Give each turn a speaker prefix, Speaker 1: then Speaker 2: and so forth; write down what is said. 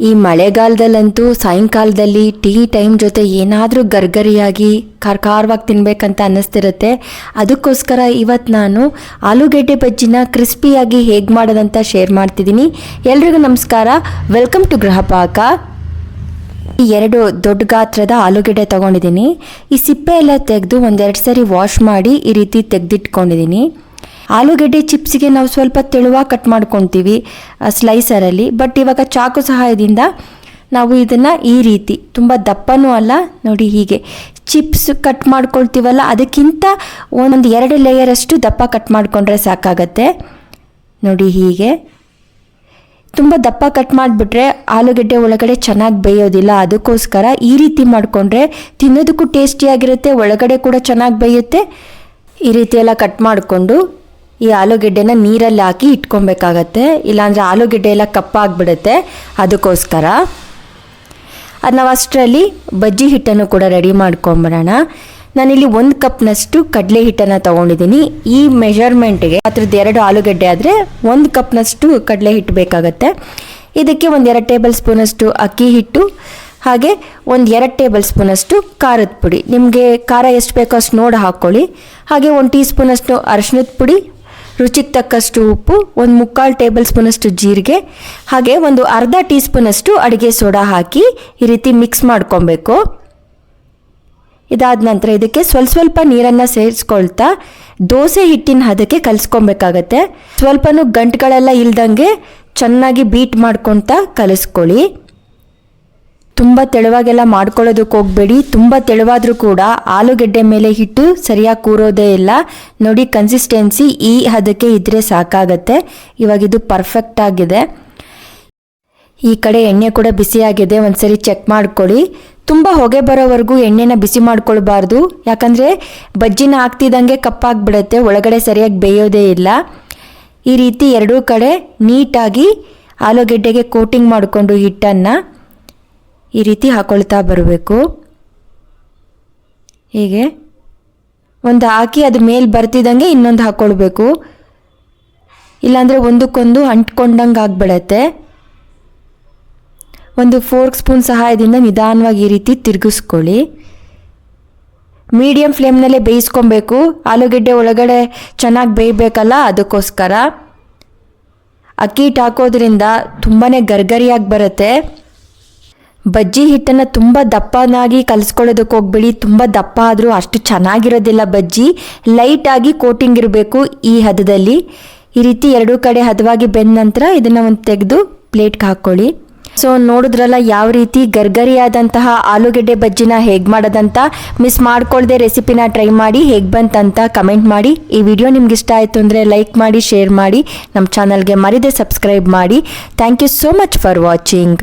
Speaker 1: ಈ ಮಳೆಗಾಲದಲ್ಲಂತೂ ಸಾಯಂಕಾಲದಲ್ಲಿ tea time ಜೊತೆ ಏನಾದರೂ ಗರ್ಗರಿಯಾಗಿ ಖಾರಖಾರವಾಗಿ ತಿನ್ಬೇಕಂತ ಅನ್ನಿಸ್ತಿರುತ್ತೆ. ಅದಕ್ಕೋಸ್ಕರ ಇವತ್ತು ನಾನು ಆಲೂಗೆಡ್ಡೆ ಬಜ್ಜಿನ ಕ್ರಿಸ್ಪಿಯಾಗಿ ಹೇಗೆ ಮಾಡೋದಂತ ಶೇರ್ ಮಾಡ್ತಿದ್ದೀನಿ. ಎಲ್ರಿಗೂ ನಮಸ್ಕಾರ. ವೆಲ್ಕಮ್ ಟು ಗೃಹಪಾಕ ಈ ಎರಡು ದೊಡ್ಡ ಗಾತ್ರದ ಆಲೂಗೆಡ್ಡೆ ತೊಗೊಂಡಿದ್ದೀನಿ. ಈ ಸಿಪ್ಪೆ ಎಲ್ಲ ತೆಗೆದು ಒಂದೆರಡು ಸರಿ ವಾಶ್ ಮಾಡಿ ಈ ರೀತಿ ತೆಗೆದಿಟ್ಕೊಂಡಿದ್ದೀನಿ. ಆಲೂಗೆಡ್ಡೆ ಚಿಪ್ಸ್ಗೆ ನಾವು ಸ್ವಲ್ಪ ತೆಳುವಾಗಿ ಕಟ್ ಮಾಡ್ಕೊತೀವಿ ಸ್ಲೈಸರಲ್ಲಿ. ಬಟ್ ಇವಾಗ ಚಾಕು ಸಹಾಯದಿಂದ ನಾವು ಇದನ್ನು ಈ ರೀತಿ, ತುಂಬ ದಪ್ಪನೂ ಅಲ್ಲ, ನೋಡಿ ಹೀಗೆ, ಚಿಪ್ಸ್ ಕಟ್ ಮಾಡ್ಕೊಳ್ತೀವಲ್ಲ, ಅದಕ್ಕಿಂತ ಒಂದು ಎರಡು ಲೇಯರಷ್ಟು ದಪ್ಪ ಕಟ್ ಮಾಡಿಕೊಂಡ್ರೆ ಸಾಕಾಗತ್ತೆ. ನೋಡಿ ಹೀಗೆ. ತುಂಬ ದಪ್ಪ ಕಟ್ ಮಾಡಿಬಿಟ್ರೆ ಆಲೂಗಡ್ಡೆ ಒಳಗಡೆ ಚೆನ್ನಾಗಿ ಬೇಯೋದಿಲ್ಲ, ಅದಕ್ಕೋಸ್ಕರ ಈ ರೀತಿ ಮಾಡಿಕೊಂಡ್ರೆ ತಿನ್ನೋದಕ್ಕೂ ಟೇಸ್ಟಿಯಾಗಿರುತ್ತೆ ಒಳಗಡೆ ಕೂಡ ಚೆನ್ನಾಗಿ ಬೇಯುತ್ತೆ. ಈ ರೀತಿ ಎಲ್ಲ ಕಟ್ ಮಾಡಿಕೊಂಡು ಈ ಆಲೂಗೆಡ್ಡೆನ ನೀರಲ್ಲಿ ಹಾಕಿ ಇಟ್ಕೊಬೇಕಾಗತ್ತೆ. ಇಲ್ಲಾಂದರೆ ಆಲೂಗೆಡ್ಡೆ ಎಲ್ಲ ಕಪ್ಪಾಗ್ಬಿಡುತ್ತೆ ಅದಕ್ಕೋಸ್ಕರ ಅದು ನಾವು ಅಷ್ಟರಲ್ಲಿ ಬಜ್ಜಿ ಹಿಟ್ಟನ್ನು ಕೂಡ ರೆಡಿ ಮಾಡ್ಕೊಂಬಿಡೋಣ ನಾನಿಲ್ಲಿ ಒಂದು ಕಪ್ನಷ್ಟು ಕಡಲೆ ಹಿಟ್ಟನ್ನು ತೊಗೊಂಡಿದ್ದೀನಿ. ಈ ಮೆಷರ್ಮೆಂಟ್ಗೆ ಅದ್ರದ್ದು ಎರಡು ಆಲೂಗಡ್ಡೆ ಆದರೆ ಒಂದು ಕಪ್ನಷ್ಟು ಕಡಲೆ ಹಿಟ್ಟು ಬೇಕಾಗತ್ತೆ. ಇದಕ್ಕೆ ಒಂದು ಎರಡು ಟೇಬಲ್ ಸ್ಪೂನಷ್ಟು ಅಕ್ಕಿ ಹಿಟ್ಟು ಹಾಗೆ ಒಂದು ಎರಡು ಟೇಬಲ್ ಸ್ಪೂನಷ್ಟು ಖಾರದ ಪುಡಿ. ನಿಮಗೆ ಖಾರ ಎಷ್ಟು ಬೇಕೋ ಅಷ್ಟು ನೋಡಿ ಹಾಕ್ಕೊಳ್ಳಿ ಹಾಗೆ ಒಂದು ಟೀ ಸ್ಪೂನಷ್ಟು ಅರಶಿನದ ಪುಡಿ, ರುಚಿಗೆ ತಕ್ಕಷ್ಟು ಉಪ್ಪು, ಒಂದು ಮುಕ್ಕಾಲು ಟೇಬಲ್ ಸ್ಪೂನಷ್ಟು ಜೀರಿಗೆ, ಹಾಗೆ ಒಂದು ಅರ್ಧ ಟೀ ಸ್ಪೂನಷ್ಟು ಅಡುಗೆ ಸೋಡಾ ಹಾಕಿ ಈ ರೀತಿ ಮಿಕ್ಸ್ ಮಾಡ್ಕೊಬೇಕು. ಇದಾದ ನಂತರ ಇದಕ್ಕೆ ಸ್ವಲ್ಪ ಸ್ವಲ್ಪ ನೀರನ್ನು ಸೇರಿಸ್ಕೊಳ್ತಾ ದೋಸೆ ಹಿಟ್ಟಿನ ಹದಕ್ಕೆ ಕಲಿಸ್ಕೊಬೇಕಾಗತ್ತೆ. ಸ್ವಲ್ಪನೂ ಗಂಟುಗಳೆಲ್ಲ ಇಲ್ದಂಗೆ ಚೆನ್ನಾಗಿ ಬೀಟ್ ಮಾಡ್ಕೊಳ್ತಾ ಕಲಿಸ್ಕೊಳ್ಳಿ. ತುಂಬ ತೆಳುವಾಗೆಲ್ಲ ಮಾಡ್ಕೊಳ್ಳೋದಕ್ಕೆ ಹೋಗಬೇಡಿ. ತುಂಬ ತೆಳುವಾದರೂ ಕೂಡ ಆಲೂಗೆಡ್ಡೆ ಮೇಲೆ ಹಿಟ್ಟು ಸರಿಯಾಗಿ ಕೂರೋದೇ ಇಲ್ಲ. ನೋಡಿ ಕನ್ಸಿಸ್ಟೆನ್ಸಿ ಈ ಹದಕ್ಕೆ ಇದ್ರೆ ಸಾಕಾಗತ್ತೆ. ಇವಾಗ ಇದು ಪರ್ಫೆಕ್ಟ್ ಆಗಿದೆ. ಈ ಕಡೆ ಎಣ್ಣೆ ಕೂಡ ಬಿಸಿಯಾಗಿದೆ ಒಂದ್ಸರಿ ಚೆಕ್ ಮಾಡ್ಕೊಳ್ಳಿ. ತುಂಬ ಹೊಗೆ ಬರೋವರೆಗೂ ಎಣ್ಣೆನ ಬಿಸಿ ಮಾಡ್ಕೊಳ್ಬಾರ್ದು. ಯಾಕಂದರೆ ಬಜ್ಜಿನ ಹಾಕ್ತಿದ್ದಂಗೆ ಕಪ್ಪಾಗ್ಬಿಡುತ್ತೆ. ಒಳಗಡೆ ಸರಿಯಾಗಿ ಬೇಯೋದೇ ಇಲ್ಲ. ಈ ರೀತಿ ಎರಡೂ ಕಡೆ ನೀಟಾಗಿ ಆಲೂಗೆಡ್ಡೆಗೆ ಕೋಟಿಂಗ್ ಮಾಡಿಕೊಂಡು ಹಿಟ್ಟನ್ನು ಈ ರೀತಿ ಹಾಕೊಳ್ತಾ ಬರಬೇಕು. ಹೀಗೆ. ಒಂದು ಹಾಕಿ ಅದು ಮೇಲೆ ಬರ್ತಿದ್ದಂಗೆ ಇನ್ನೊಂದು ಹಾಕ್ಕೊಳ್ಬೇಕು ಇಲ್ಲಾಂದರೆ ಒಂದಕ್ಕೊಂದು ಅಂಟ್ಕೊಂಡಂಗೆ ಆಗಿಬಿಡತ್ತೆ. ಒಂದು ಫೋರ್ಕ್ ಸ್ಪೂನ್ ಸಹಾಯದಿಂದ ನಿಧಾನವಾಗಿ ಈ ರೀತಿ ತಿರುಗಿಸ್ಕೊಳ್ಳಿ. ಮೀಡಿಯಮ್ ಫ್ಲೇಮ್ನಲ್ಲೇ ಬೇಯಿಸ್ಕೊಬೇಕು. ಆಲೂಗೆಡ್ಡೆ ಒಳಗಡೆ ಚೆನ್ನಾಗಿ ಬೇಯಬೇಕಲ್ಲ ಅದಕ್ಕೋಸ್ಕರ. ಅಕ್ಕಿ ಹಿಟ್ಟು ಹಾಕೋದ್ರಿಂದ ತುಂಬಾ ಗರ್ಗರಿಯಾಗಿ ಬರುತ್ತೆ. ಬಜ್ಜಿ ಹಿಟ್ಟನ್ನು ತುಂಬ ದಪ್ಪನಾಗಿ ಕಲಿಸ್ಕೊಳ್ಳೋದಕ್ಕೆ ಹೋಗ್ಬೇಡಿ. ತುಂಬ ದಪ್ಪ ಆದರೂ ಅಷ್ಟು ಚೆನ್ನಾಗಿರೋದಿಲ್ಲ ಬಜ್ಜಿ. ಲೈಟಾಗಿ ಕೋಟಿಂಗ್ ಇರಬೇಕು ಈ ಹದದಲ್ಲಿ. ಈ ರೀತಿ ಎರಡೂ ಕಡೆ ಹದವಾಗಿ ಬೆಂದ ನಂತರ ಇದನ್ನು ಒಂದು ತೆಗೆದು ಪ್ಲೇಟ್ಗೆ ಹಾಕ್ಕೊಳ್ಳಿ. ಸೊ ನೋಡಿದ್ರಲ್ಲ ಯಾವ ರೀತಿ ಗರ್ಗರಿಯಾದಂತಹ ಆಲೂಗೆಡ್ಡೆ ಬಜ್ಜಿನ ಹೇಗೆ ಮಾಡೋದಂತ. ಮಿಸ್ ಮಾಡ್ಕೊಳ್ದೆ ರೆಸಿಪಿನ ಟ್ರೈ ಮಾಡಿ ಹೇಗೆ ಬಂತಂತ ಕಮೆಂಟ್ ಮಾಡಿ. ಈ ವಿಡಿಯೋ ನಿಮ್ಗೆ ಇಷ್ಟ ಆಯಿತು ಅಂದರೆ ಲೈಕ್ ಮಾಡಿ ಶೇರ್ ಮಾಡಿ. ನಮ್ಮ ಚಾನಲ್ಗೆ ಮರಿದೆ ಸಬ್ಸ್ಕ್ರೈಬ್ ಮಾಡಿ. Thank you so much for watching